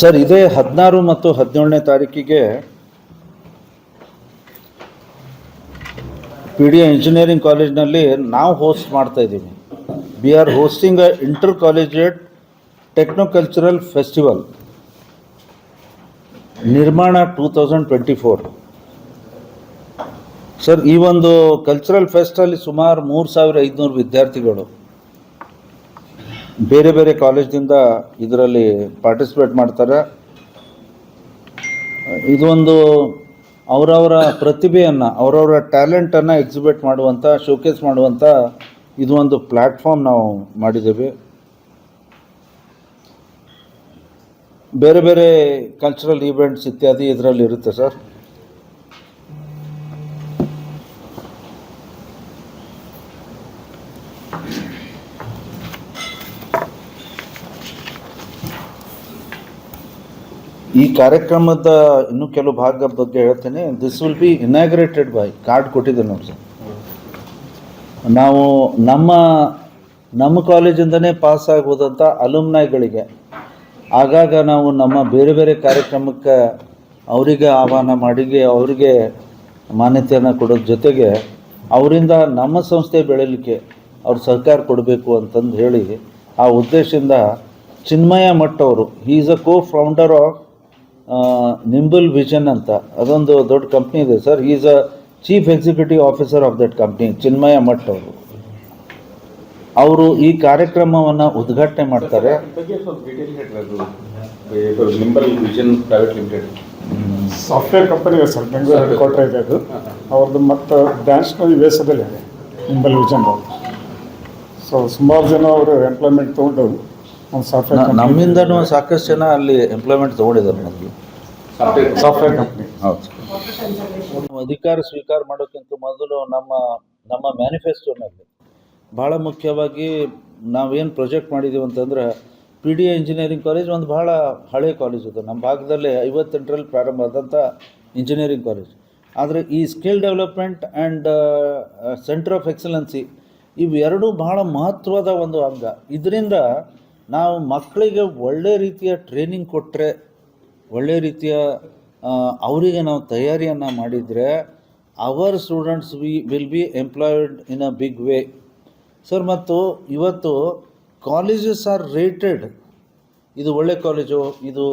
Sir, ಇದೇ ಹದಿನಾರು ಮತ್ತು ಹದಿನೇಳನೇ ತಾರೀಕಿಗೆ ಪಿ ಡಿ ಇಂಜಿನಿಯರಿಂಗ್ ಕಾಲೇಜ್ನಲ್ಲಿ ನಾವು ಹೋಸ್ಟ್ ಮಾಡ್ತಾ ಇದ್ದೀವಿ. We are hosting a intercollegiate technocultural festival Nirmaan two thousand twenty four sir, ಈ ಒಂದು ಕಲ್ಚರಲ್ ಫೆಸ್ಟಲ್ಲಿ ಸುಮಾರು ಮೂರು ಸಾವಿರ ಐದುನೂರು ವಿದ್ಯಾರ್ಥಿಗಳು ಬೇರೆ ಬೇರೆ ಕಾಲೇಜ್ದಿಂದ ಇದರಲ್ಲಿ ಪಾರ್ಟಿಸಿಪೇಟ್ ಮಾಡ್ತಾರೆ. ಇದೊಂದು ಅವರವರ ಪ್ರತಿಭೆಯನ್ನು, ಅವರವರ ಟ್ಯಾಲೆಂಟನ್ನು ಎಕ್ಸಿಬಿಟ್ ಮಾಡುವಂಥ ಶೋಕೇಸ್ ಮಾಡುವಂಥ ಇದು ಒಂದು ಪ್ಲ್ಯಾಟ್ಫಾರ್ಮ್ ನಾವು ಮಾಡಿದ್ದೇವೆ. ಬೇರೆ ಬೇರೆ ಕಲ್ಚರಲ್ ಈವೆಂಟ್ಸ್ ಇತ್ಯಾದಿ ಇದರಲ್ಲಿ ಇರುತ್ತೆ ಸರ್. ಈ ಕಾರ್ಯಕ್ರಮದ ಇನ್ನೂ ಕೆಲವು ಭಾಗ ಬಗ್ಗೆ ಹೇಳ್ತೇನೆ. This will be inaugurated by card ಕೊಟ್ಟಿದ್ದೇನೆ ನೋಡಿ ಸರ್. ನಾವು ನಮ್ಮ ನಮ್ಮ ಕಾಲೇಜಿಂದನೇ ಪಾಸ್ ಆಗೋದಂಥ ಅಲುಮ್ನಾಯ್ಗಳಿಗೆ ಆಗಾಗ ನಾವು ನಮ್ಮ ಬೇರೆ ಬೇರೆ ಕಾರ್ಯಕ್ರಮಕ್ಕೆ ಅವರಿಗೆ ಆಹ್ವಾನ ಮಾಡಿಗೆ, ಅವರಿಗೆ ಮಾನ್ಯತೆಯನ್ನು ಕೊಡೋದ್ರ ಜೊತೆಗೆ ಅವರಿಂದ ನಮ್ಮ ಸಂಸ್ಥೆ ಬೆಳೀಲಿಕ್ಕೆ ಅವ್ರು ಸಹಕಾರ ಕೊಡಬೇಕು ಅಂತಂದು ಹೇಳಿ ಆ ಉದ್ದೇಶದಿಂದ Chinmaya ಮಟ್ಟವರು he is a co founder of Nimble Vision ಅಂತ. ಅದೊಂದು ದೊಡ್ಡ ಕಂಪ್ನಿ ಇದೆ. Sir is a chief executive officer of that company Chinmaya Math ಅವರು. ಅವರು ಈ ಕಾರ್ಯಕ್ರಮವನ್ನು ಉದ್ಘಾಟನೆ ಮಾಡ್ತಾರೆ. ಬಗ್ಗೆ ಸ್ವಲ್ಪ ಡೀಟೇಲ್ ಹೇಳ್ರಿ Nimble Vision private limited software company ಇದೆ ಸರ್ ಬೆಂಗಳೂರು ಹೆಡ್ ಕ್ವಾರ್ಟರ್ ಇದೆ ಅದು. ಅವ್ರದ್ದು ಮತ್ತು ಬ್ರ್ಯಾಂಚ್ನ ವೇಸದಲ್ಲಿ ಇದೆ ನಿಂಬಲ್ ವಿಜನ್ ಅವರು ಸೊ ಸುಮಾರು ಜನ ಅವರು ಎಂಪ್ಲಾಯ್ಮೆಂಟ್ ತೊಗೊಂಡು ನಮ್ಮಿಂದನೂ ಸಾಕಷ್ಟು ಜನ ಅಲ್ಲಿ ಎಂಪ್ಲಾಯ್ಮೆಂಟ್ ತೊಗೊಂಡಿದ್ದಾರೆ ನಮಗೆ. ಸಾಫ್ಟ್ವೇರ್ ಕಂಪ್ನಿ ಹೌದು. ಅಧಿಕಾರ ಸ್ವೀಕಾರ ಮಾಡೋಕ್ಕಿಂತ ಮೊದಲು ನಮ್ಮ ನಮ್ಮ ಮ್ಯಾನಿಫೆಸ್ಟೋನಲ್ಲಿ ಭಾಳ ಮುಖ್ಯವಾಗಿ ನಾವೇನು ಪ್ರಾಜೆಕ್ಟ್ ಮಾಡಿದ್ದೀವಿ ಅಂತಂದ್ರೆ P D A engineering college ಒಂದು ಭಾಳ ಹಳೆಯ ಕಾಲೇಜ್ ಇದೆ. ನಮ್ಮ ಭಾಗದಲ್ಲಿ ಐವತ್ತೆಂಟರಲ್ಲಿ ಪ್ರಾರಂಭ ಆದಂಥ ಇಂಜಿನಿಯರಿಂಗ್ ಕಾಲೇಜ್ ಆದರೆ ಈ skill development and centre of excellency ಇವೆರಡೂ ಬಹಳ ಮಹತ್ವದ ಒಂದು ಅಂಗ. ಇದರಿಂದ ನಾವು ಮಕ್ಕಳಿಗೆ ಒಳ್ಳೆ ರೀತಿಯ ಟ್ರೈನಿಂಗ್ ಕೊಟ್ಟರೆ ಒಳ್ಳೆ ರೀತಿಯ ಅವರಿಗೆ ನಾವು ತಯಾರಿಯನ್ನು ಮಾಡಿದರೆ our students we will be employed in a big way sir ಮತ್ತು ಇವತ್ತು ಕಾಲೇಜಸ್ ಆರ್ ರೇಟೆಡ್ ಇದು ಒಳ್ಳೆ ಕಾಲೇಜು ಇದು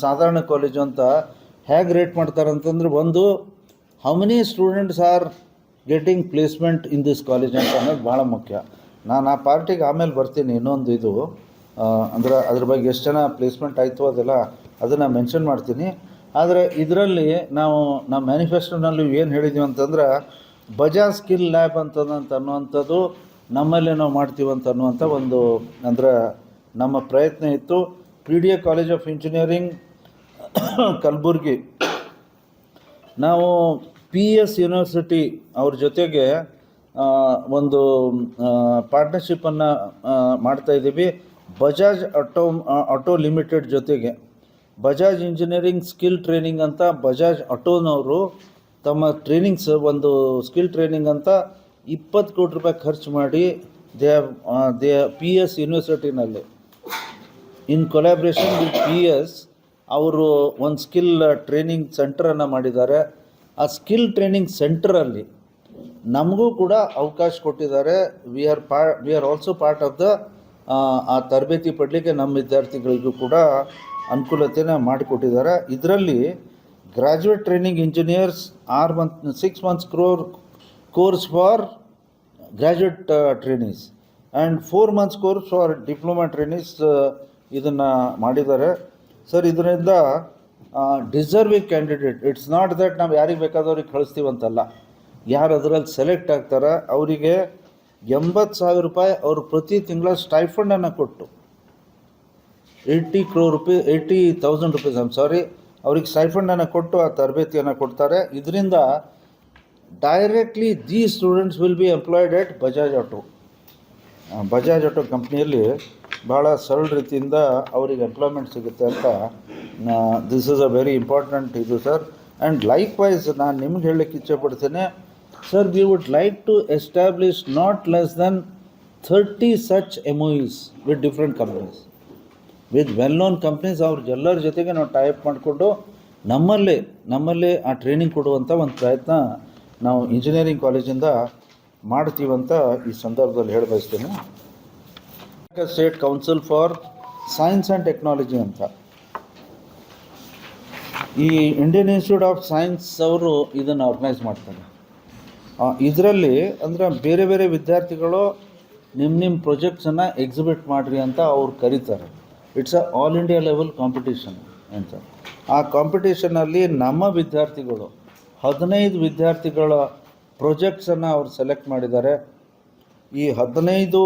ಸಾಧಾರಣ ಕಾಲೇಜು ಅಂತ ಹೇಗೆ ರೇಟ್ ಮಾಡ್ತಾರೆ ಅಂತಂದರೆ ಒಂದು how many students are getting placement in this college ಅಂತ ಅನ್ನೋದು ಭಾಳ ಮುಖ್ಯ. ನಾನು ಆ ಪಾರ್ಟಿಗೆ ಆಮೇಲೆ ಬರ್ತೀನಿ, ಇನ್ನೊಂದು ಇದು ಅಂದ್ರೆ ಅದ್ರ ಬಗ್ಗೆ ಎಷ್ಟು ಜನ ಪ್ಲೇಸ್ಮೆಂಟ್ ಆಯಿತು ಅದೆಲ್ಲ ಅದನ್ನು ಮೆನ್ಷನ್ ಮಾಡ್ತೀನಿ. ಆದರೆ ಇದರಲ್ಲಿ ನಾವು ನಮ್ಮ ಮ್ಯಾನಿಫೆಸ್ಟೋನಲ್ಲಿ ಏನು ಹೇಳಿದ್ವಿ ಅಂತಂದ್ರೆ, ಬಜಾಜ್ ಸ್ಕಿಲ್ ಲ್ಯಾಬ್ ಅಂತದಂತ ಅನ್ನುವಂಥದ್ದು ನಮ್ಮಲ್ಲೇ ನಾವು ಮಾಡ್ತೀವಿ ಅಂತ ಅನ್ನುವಂಥ ಒಂದು, ಅಂದ್ರೆ ನಮ್ಮ ಪ್ರಯತ್ನ ಇತ್ತು. P D A college of engineering, Kalaburagi. ನಾವು ಪಿ ಎಸ್ ಯೂನಿವರ್ಸಿಟಿ ಅವ್ರ ಜೊತೆಗೆ ಒಂದು ಪಾರ್ಟ್ನರ್ಶಿಪ್ಪನ್ನು ಮಾಡ್ತಾ ಇದ್ದೀವಿ. ಬಜಾಜ್ ಆಟೋ ಆಟೋ ಲಿಮಿಟೆಡ್ ಜೊತೆಗೆ ಬಜಾಜ್ ಇಂಜಿನಿಯರಿಂಗ್ ಸ್ಕಿಲ್ ಟ್ರೈನಿಂಗ್ ಅಂತ ಬಜಾಜ್ ಆಟೋನವರು ತಮ್ಮ ಟ್ರೈನಿಂಗ್ಸ್, ಒಂದು ಸ್ಕಿಲ್ ಟ್ರೈನಿಂಗ್ ಅಂತ ಇಪ್ಪತ್ತು ಕೋಟಿ ರೂಪಾಯಿ ಖರ್ಚು ಮಾಡಿ ದೇ ದೇ P S ಯೂನಿವರ್ಸಿಟಿನಲ್ಲಿ. In collaboration with P S, ಅವರು ಒಂದು ಸ್ಕಿಲ್ ಟ್ರೈನಿಂಗ್ ಸೆಂಟ್ರನ್ನು ಮಾಡಿದ್ದಾರೆ. ಆ ಸ್ಕಿಲ್ ಟ್ರೈನಿಂಗ್ ಸೆಂಟರಲ್ಲಿ ನಮಗೂ ಕೂಡ ಅವಕಾಶ ಕೊಟ್ಟಿದ್ದಾರೆ. ವಿ ಆರ್ ಪಾ we are also part of the ಆ ತರಬೇತಿ ಪಡಲಿಕ್ಕೆ ನಮ್ಮ ವಿದ್ಯಾರ್ಥಿಗಳಿಗೂ ಕೂಡ ಅನುಕೂಲತೆನ ಮಾಡಿಕೊಟ್ಟಿದ್ದಾರೆ. ಇದರಲ್ಲಿ graduate training engineers are month six months crore course for graduate trainees and four months course for diploma trainees ಇದನ್ನು ಮಾಡಿದ್ದಾರೆ. ಸರ್ ಇದರಿಂದ deserving candidate it's not that ನಾವು ಯಾರಿಗೆ ಬೇಕಾದವ್ರಿಗೆ ಕಳಿಸ್ತೀವಂತಲ್ಲ. ಯಾರು ಅದರಲ್ಲಿ ಸೆಲೆಕ್ಟ್ ಆಗ್ತಾರೆ ಅವರಿಗೆ ಎಂಬತ್ತು ಸಾವಿರ ರೂಪಾಯಿ ಅವರು ಪ್ರತಿ ತಿಂಗಳ ಸ್ಟೈಫಂಡನ್ನು ಕೊಟ್ಟು. Eighty crore rupee eighty thousand rupees I'm sorry ಅವ್ರಿಗೆ ಸ್ಟೈಫಂಡನ್ನು ಕೊಟ್ಟು ಆ ತರಬೇತಿಯನ್ನು ಕೊಡ್ತಾರೆ. ಇದರಿಂದ directly the students will be employed at Bajaj Auto Bajaj Auto ಕಂಪ್ನಿಯಲ್ಲಿ ಭಾಳ ಸರಳ ರೀತಿಯಿಂದ ಅವರಿಗೆ ಎಂಪ್ಲಾಯ್ಮೆಂಟ್ ಸಿಗುತ್ತೆ ಅಂತ this is a very important ಇದು ಸರ್ ಆ್ಯಂಡ್ ಲೈಕ್ ವೈಸ್ ನಾನು ನಿಮ್ಗೆ ಹೇಳಲಿಕ್ಕೆ ಇಚ್ಛೆಪಡ್ತೇನೆ sir we would like to establish not less than thirty such um with different companies with well known companies ಅವ್ರ ಎಲ್ಲರ ಜೊತೆಗೆ ನಾವು ಟೈಪ್ ಮಾಡಿಕೊಂಡು ನಮ್ಮಲ್ಲೇ ನಮ್ಮಲ್ಲೇ ಆ ಟ್ರೈನಿಂಗ್ ಕೊಡುವಂಥ ಒಂದು ಪ್ರಯತ್ನ ನಾವು ಇಂಜಿನಿಯರಿಂಗ್ ಕಾಲೇಜಿಂದ ಮಾಡ್ತೀವಂತ ಈ ಸಂದರ್ಭದಲ್ಲಿ ಹೇಳ ಬಯಸ್ತೇನೆ. State council for science and technology ಅಂತ. ಈ ಇಂಡಿಯನ್ ಇನ್ಸ್ಟಿಟ್ಯೂಟ್ ಆಫ್ ಸೈನ್ಸ್ ಅವರು ಇದನ್ನು ಆರ್ಗನೈಸ್ ಮಾಡ್ತಾರೆ. ಇದರಲ್ಲಿ ಅಂದರೆ ಬೇರೆ ಬೇರೆ ವಿದ್ಯಾರ್ಥಿಗಳು ನಿಮ್ಮ ನಿಮ್ಮ ಪ್ರೊಜೆಕ್ಟ್ಸನ್ನು ಎಕ್ಸಿಬಿಟ್ ಮಾಡಿರಿ ಅಂತ ಅವ್ರು ಕರೀತಾರೆ. It's a all India level competition ಅಂತ. ಆ ಕಾಂಪಿಟೇಷನಲ್ಲಿ ನಮ್ಮ ವಿದ್ಯಾರ್ಥಿಗಳು, ಹದಿನೈದು ವಿದ್ಯಾರ್ಥಿಗಳ ಪ್ರೊಜೆಕ್ಟ್ಸನ್ನು ಅವ್ರು ಸೆಲೆಕ್ಟ್ ಮಾಡಿದ್ದಾರೆ. ಈ ಹದಿನೈದು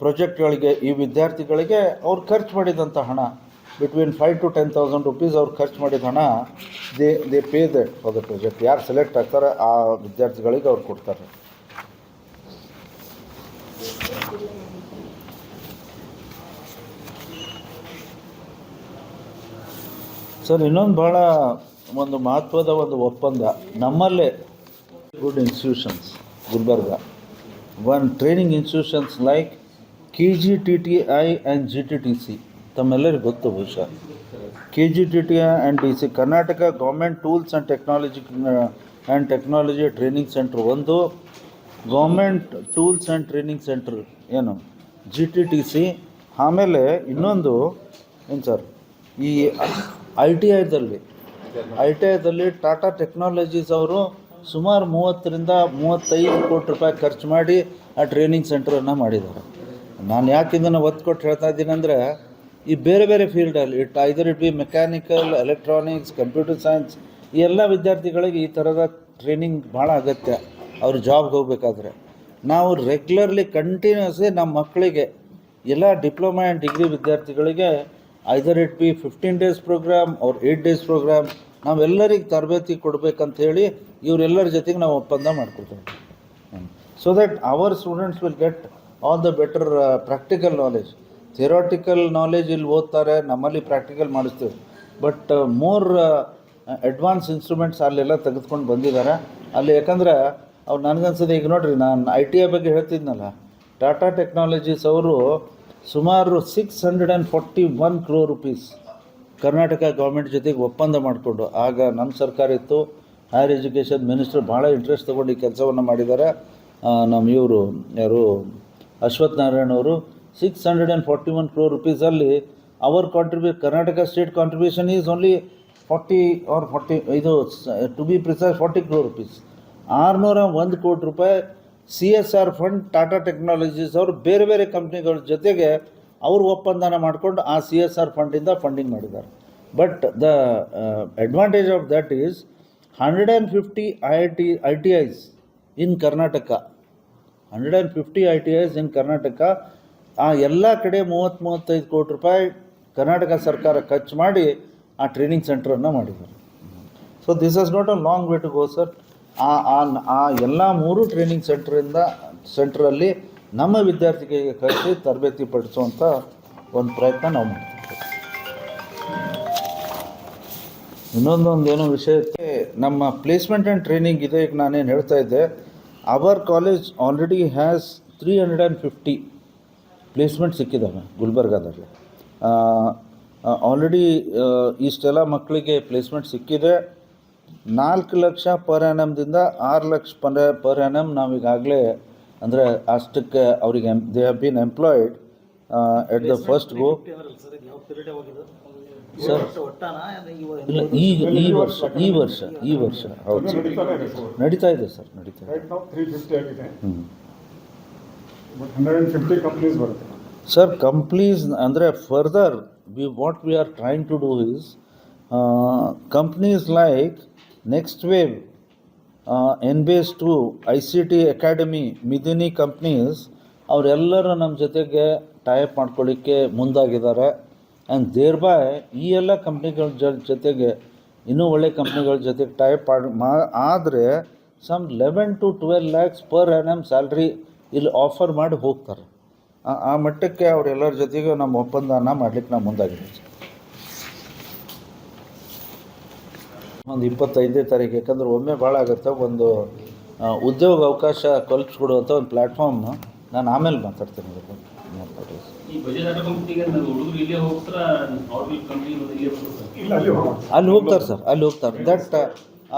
ಪ್ರೊಜೆಕ್ಟ್ಗಳಿಗೆ ಈ ವಿದ್ಯಾರ್ಥಿಗಳಿಗೆ ಅವ್ರು ಖರ್ಚು ಮಾಡಿದಂಥ ಹಣ between five to ten thousand rupees ಅವ್ರು ಖರ್ಚು ಮಾಡಿದ ಹಣ they they pay that for the project ಯಾರು ಸೆಲೆಕ್ಟ್ ಆಗ್ತಾರೆ ಆ ವಿದ್ಯಾರ್ಥಿಗಳಿಗೆ ಅವ್ರು ಕೊಡ್ತಾರೆ. ಸರ್, ಇನ್ನೊಂದು ಭಾಳ ಒಂದು ಮಹತ್ವದ ಒಂದು ಒಪ್ಪಂದ. ನಮ್ಮಲ್ಲೇ good institutions Gulbarga. One training institutions like K G T T I and G T T C ತಮ್ಮೆಲ್ಲರಿಗೂ ಗೊತ್ತು ಬಹುಶಃ. K G T T and D C Karnataka government tools and technology and technology training centre ಒಂದು government tools and training centre ಏನು? G T T C ಆಮೇಲೆ ಇನ್ನೊಂದು, ಏನು sir? ಈ I T ಐದಲ್ಲಿ ಐ ಟಿ ಐದಲ್ಲಿ ಟಾಟಾ ಟೆಕ್ನಾಲಜೀಸ್ ಅವರು ಸುಮಾರು ಮೂವತ್ತರಿಂದ ಮೂವತ್ತೈದು ಕೋಟಿ ರೂಪಾಯಿ ಖರ್ಚು ಮಾಡಿ ಆ ಟ್ರೈನಿಂಗ್ ಸೆಂಟ್ರನ್ನು ಮಾಡಿದ್ದಾರೆ. ನಾನು ಯಾಕೆ ಇದನ್ನು ಒತ್ತು ಕೊಟ್ಟು ಹೇಳ್ತಾ ಇದ್ದೀನಿ ಅಂದರೆ ಈ ಬೇರೆ ಬೇರೆ ಫೀಲ್ಡಲ್ಲಿ it either it be mechanical electronics computer science ಈ ಎಲ್ಲ ವಿದ್ಯಾರ್ಥಿಗಳಿಗೆ ಈ ಥರದ ಟ್ರೈನಿಂಗ್ ಭಾಳ ಅಗತ್ಯ. ಅವ್ರ ಜಾಬ್ಗೆ ಹೋಗ್ಬೇಕಾದ್ರೆ. ನಾವು ರೆಗ್ಯುಲರ್ಲಿ ಕಂಟಿನ್ಯೂಸ್ಲಿ ನಮ್ಮ ಮಕ್ಕಳಿಗೆ ಎಲ್ಲ ಡಿಪ್ಲೊಮಾ ಆ್ಯಂಡ್ ಡಿಗ್ರಿ ವಿದ್ಯಾರ್ಥಿಗಳಿಗೆ either it be fifteen days programme ಅವ್ರ ಏಯ್ಟ್ ಡೇಸ್ ಪ್ರೋಗ್ರಾಮ್ ನಾವೆಲ್ಲರಿಗೆ ತರಬೇತಿ ಕೊಡಬೇಕಂತ ಹೇಳಿ ಇವರೆಲ್ಲರ ಜೊತೆಗೆ ನಾವು ಒಪ್ಪಂದ ಮಾಡ್ಕೊಳ್ತೇವೆ. So that our students will get all the better practical knowledge theoretical knowledge ಇಲ್ಲಿ ಓದ್ತಾರೆ, ನಮ್ಮಲ್ಲಿ ಪ್ರಾಕ್ಟಿಕಲ್ ಮಾಡಿಸ್ತೀವಿ. ಬಟ್ ಮೋರ್ ಅಡ್ವಾನ್ಸ್ ಇನ್ಸ್ಟ್ರೂಮೆಂಟ್ಸ್ ಅಲ್ಲೆಲ್ಲ ತೆಗೆದುಕೊಂಡು ಬಂದಿದ್ದಾರೆ. ಅಲ್ಲಿ ಯಾಕಂದ್ರೆ, ಅವ್ರು ನನಗನ್ಸದೆ, ಈಗ ನೋಡಿರಿ, ನಾನು ಐ ಟಿ ಐ ಬಗ್ಗೆ ಹೇಳ್ತಿದ್ನಲ್ಲ ಟಾಟಾ ಟೆಕ್ನಾಲಜೀಸ್ ಅವರು ಸುಮಾರು six hundred and forty one crore rupees Karnataka government ಜೊತೆಗೆ ಒಪ್ಪಂದ ಮಾಡಿಕೊಂಡು, ಆಗ ನಮ್ಮ ಸರ್ಕಾರ ಇತ್ತು ಹೈಯರ್ ಎಜುಕೇಷನ್ ಮಿನಿಸ್ಟರ್ ಭಾಳ ಇಂಟ್ರೆಸ್ಟ್ ತೊಗೊಂಡು ಈ ಕೆಲಸವನ್ನು ಮಾಡಿದ್ದಾರೆ. ನಮ್ಮ ಇವರು, ಯಾರು ಅಶ್ವಥ್ ನಾರಾಯಣ್ ಅವರು six hundred and forty one crore ರುಪೀಸಲ್ಲಿ our ಕಾಂಟ್ರಿಬ್ಯೂ Karnataka state contribution is only forty or forty ಇದು to be precise forty crore rupees ಆರುನೂರ ಒಂದು ಕೋಟಿ ರೂಪಾಯಿ C S R fund Tata Technologies ಅವರು ಬೇರೆ ಬೇರೆ ಕಂಪ್ನಿಗಳ ಜೊತೆಗೆ ಅವರು ಒಪ್ಪಂದನ ಮಾಡಿಕೊಂಡು ಆ ಸಿ ಎಸ್ ಆರ್ ಫಂಡಿಂದ ಫಂಡಿಂಗ್ ಮಾಡಿದ್ದಾರೆ. But the advantage of that is hundred and fifty I T I T Is in Karnataka hundred and fifty I T Is in Karnataka ಆ ಎಲ್ಲ ಕಡೆ ಮೂವತ್ತು ಮೂವತ್ತೈದು ಕೋಟಿ ರೂಪಾಯಿ ಕರ್ನಾಟಕ ಸರ್ಕಾರ ಖರ್ಚು ಮಾಡಿ ಆ ಟ್ರೈನಿಂಗ್ ಸೆಂಟ್ರನ್ನು ಮಾಡಿದ್ದಾರೆ. So this is not a long way to go sir ಆ ಆ ಎಲ್ಲ ಮೂರು ಟ್ರೈನಿಂಗ್ ಸೆಂಟ್ರಿಂದ ಸೆಂಟ್ರಲ್ಲಿ ನಮ್ಮ ವಿದ್ಯಾರ್ಥಿಗಳಿಗೆ ಕಳಿಸಿ ತರಬೇತಿ ಪಡಿಸುವಂಥ ಒಂದು ಪ್ರಯತ್ನ ನಾವು ಮಾಡ್ತೀವಿ. ಇನ್ನೊಂದೊಂದು ಏನೋ ವಿಷಯಕ್ಕೆ ನಮ್ಮ ಪ್ಲೇಸ್ಮೆಂಟ್ ಆ್ಯಂಡ್ ಟ್ರೈನಿಂಗ್ ಇದೆ, ಈಗ ನಾನೇನು ಹೇಳ್ತಾ ಇದ್ದೆ. Our college already has three hundred and fifty placement ಸಿಕ್ಕಿದ್ದಾವೆ ಗುಲ್ಬರ್ಗಾದಲ್ಲಿ. ಆಲ್ರೆಡಿ ಇಷ್ಟೆಲ್ಲ ಮಕ್ಕಳಿಗೆ ಪ್ಲೇಸ್ಮೆಂಟ್ ಸಿಕ್ಕಿದೆ. ನಾಲ್ಕು ಲಕ್ಷ ಪರ್ ಆ್ಯನಮ್ದಿಂದ ಆರು ಲಕ್ಷ ಪರ್ ಪರ್ ಆ್ಯನಮ್ ನಾವೀಗಾಗಲೇ ಅಂದರೆ ಅಷ್ಟಕ್ಕೆ ಅವರಿಗೆ they have been employed at the first go sir ಇಲ್ಲ ಈಗ ಈ ವರ್ಷ ಈ ವರ್ಷ ಈ ವರ್ಷ ಹೌದು. ಸರ್. ನಡೀತಾ ಇದೆ ಸರ್ ನಡೀತಾ ಇದೆ. ಹ್ಞೂ ಸರ್ ಕಂಪ್ನೀಸ್ ಅಂದರೆ further we what we are trying to do is companies like Next Wave N base to I C T academy ಮಿದಿನಿ companies ಅವರೆಲ್ಲರೂ ನಮ್ಮ ಜೊತೆಗೆ ಟೈಪ್ ಮಾಡ್ಕೊಳ್ಳಿಕ್ಕೆ ಮುಂದಾಗಿದ್ದಾರೆ. ಆ್ಯಂಡ್ ದೇರ್ ಬಾಯ್ ಈ ಎಲ್ಲ ಕಂಪ್ನಿಗಳ ಜೊತೆಗೆ ಇನ್ನೂ ಒಳ್ಳೆ ಕಂಪ್ನಿಗಳ ಜೊತೆಗೆ ಟೈಪ್ ಮಾ, ಆದರೆ some eleven to twelve lakhs per um salary ಇಲ್ಲಿ ಆಫರ್ ಮಾಡಿ ಹೋಗ್ತಾರೆ. ಆ ಮಟ್ಟಕ್ಕೆ ಅವರೆಲ್ಲರ ಜೊತೆಗೂ ನಮ್ಮ ಒಪ್ಪಂದನ ಮಾಡಲಿಕ್ಕೆ ನಾವು ಮುಂದಾಗಿದೆ ಒಂದು ಇಪ್ಪತ್ತೈದನೇ ತಾರೀಕು ಯಾಕಂದ್ರೆ ಒಮ್ಮೆ ಭಾಳ ಆಗುತ್ತೆ ಒಂದು ಉದ್ಯೋಗ ಅವಕಾಶ ಕಲ್ಪಿಸ್ಕೊಡುವಂಥ ಒಂದು ಪ್ಲ್ಯಾಟ್ಫಾರ್ಮ್ ನಾನು ಆಮೇಲೆ ಮಾತಾಡ್ತೀನಿ ಅಲ್ಲಿ ಹೋಗ್ತಾರೆ ಸರ್ ಅಲ್ಲಿ ಹೋಗ್ತಾರೆ. ದಟ್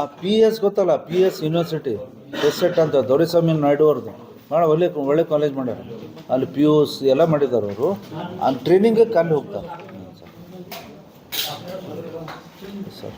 ಆ ಪಿ ಎಸ್ ಗೊತ್ತಲ್ಲ ಪಿ ಎಸ್ ಯೂನಿವರ್ಸಿಟಿ ಎಸ್ಸೆಟ್ ಅಂತ ದೊರೆಸ್ವಾಮಿ ನಾಯ್ಡು ಅವ್ರದ್ದು. ಭಾಳ ಒಳ್ಳೆ ಒಳ್ಳೆ ಕಾಲೇಜ್ ಮಾಡ್ಯಾರ. ಅಲ್ಲಿ ಪಿ ಯು ಸಿ ಎಲ್ಲ ಮಾಡಿದ್ದಾರೆ ಅವರು. ಆ ಟ್ರೈನಿಂಗ್ಗೆ ಕಂಡು ಹೋಗ್ತಾರೆ. ಸರ್